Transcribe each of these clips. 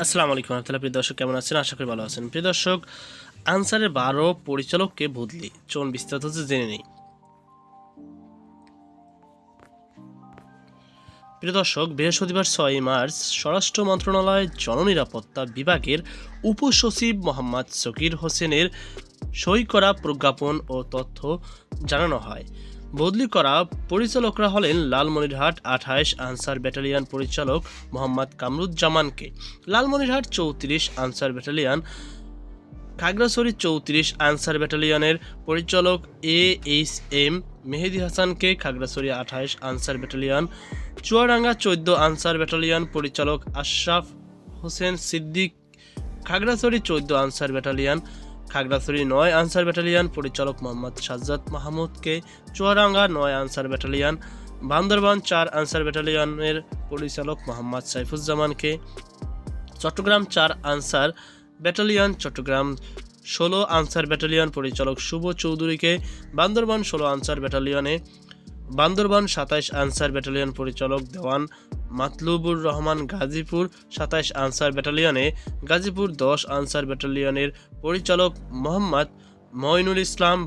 আসসালামু আলাইকুম রহমতুল্লাহ। প্রিয় দর্শক, কেমন আছেন? আশা করি ভালো আছেন। প্রিয় দর্শক, আনসারের বারো পরিচালককে বদলি। চলুন বিস্তারিত জেনে নেই। প্রিয় দর্শক, বৃহস্পতিবার ছয় মার্চ, স্বরাষ্ট্র মন্ত্রণালয় জননিরাপত্তা বিভাগের উপসচিব মোহাম্মদ সকির হোসেনের সই করা প্রজ্ঞাপন ও তথ্য জানানো হয়। বদলি করা পরিচালকরা হলেন লালমনিরহাট আঠাইশ আনসার ব্যাটালিয়ান পরিচালক মোহাম্মদ কামরুজ্জামানকে। লালমনিরহাট চৌত্রিশ আনসার ব্যাটালিয়ান, খাগড়াছড়ি চৌত্রিশ আনসার ব্যাটালিয়নের পরিচালক এ এইচ এম মেহেদি হাসানকে, খাগড়াছড়ি আঠাইশ আনসার ব্যাটালিয়ন, চুয়াডাঙ্গা চোদ্দ আনসার ব্যাটালিয়ন পরিচালক আশরাফ হোসেন সিদ্দিক, খাগড়াছড়ি চোদ্দ আনসার ব্যাটালিয়ন খাগড়াছড়ি নয় আনসার ব্যাটালিয়ন, পরিচালক মোহাম্মদ সাজ্জাদ মাহমুদকে চুয়াডাঙ্গা নয় আনসার ব্যাটালিয়ন, বান্দরবান চার আনসার ব্যাটালিয়নের পরিচালক মোহাম্মদ সাইফুজ্জামানকে, চট্টগ্রাম চার আনসার ব্যাটালিয়ন, চট্টগ্রাম ষোলো আনসার ব্যাটালিয়ন পরিচালক শুভ চৌধুরীকে, বান্দরবান ষোলো আনসার ব্যাটালিয়নে, বান্দরবান সাতাইশ আনসার ব্যাটালিয়ন পরিচালক দেওয়ান মাতলুবুর রহমান গাজীপুর সাতাইশ আনসার ব্যাটালিয়নে, গাজীপুর দশ আনসার ব্যাটালিয়নের পরিচালক মোহাম্মদ মঈনুল ইসলাম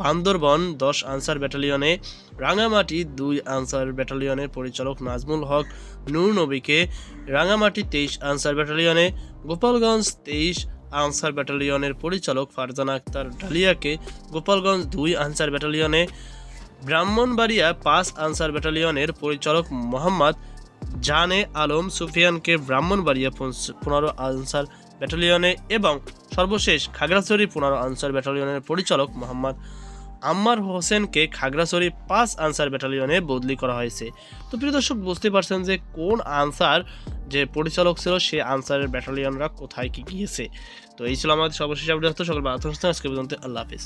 বান্দরবন দশ আনসার ব্যাটালিয়নে, রাঙামাটি দুই আনসার ব্যাটালিয়নের পরিচালক নাজমুল হক নূর নবীকে, রাঙামাটি তেইশ আনসার ব্যাটালিয়নে, গোপালগঞ্জ তেইশ আনসার ব্যাটালিয়নের পরিচালক ফারজানা আক্তার ডালিয়াকে, গোপালগঞ্জ দুই আনসার ব্যাটালিয়নে, ব্রাহ্মণবাড়িয়া পাঁচ আনসার ব্যাটালিয়নের পরিচালক মোহাম্মদ জানে আলম, সুফিয়ানকে ব্রাহ্মণবাড়িয়া পনেরো আনসার ব্যাটালিয়নে এবং সর্বশেষ খাগড়াছড়ি পনেরো আনসার ব্যাটালিয়নের পরিচালক মোহাম্মদ আম্মার হোসেনকে খাগড়াছড়ি পাঁচ আনসার ব্যাটালিয়নে বদলি করা হয়েছে। তো প্রিয় দর্শক, বুঝতে পারছেন যে কোন আনসার যে পরিচালক ছিল, সে আনসারের ব্যাটালিয়নরা কোথায় কি গিয়েছে। তো এই ছিল আমাদের সর্বশেষ আপডেট সকল আজকে পর্যন্ত আল্লাহ হাফিজ।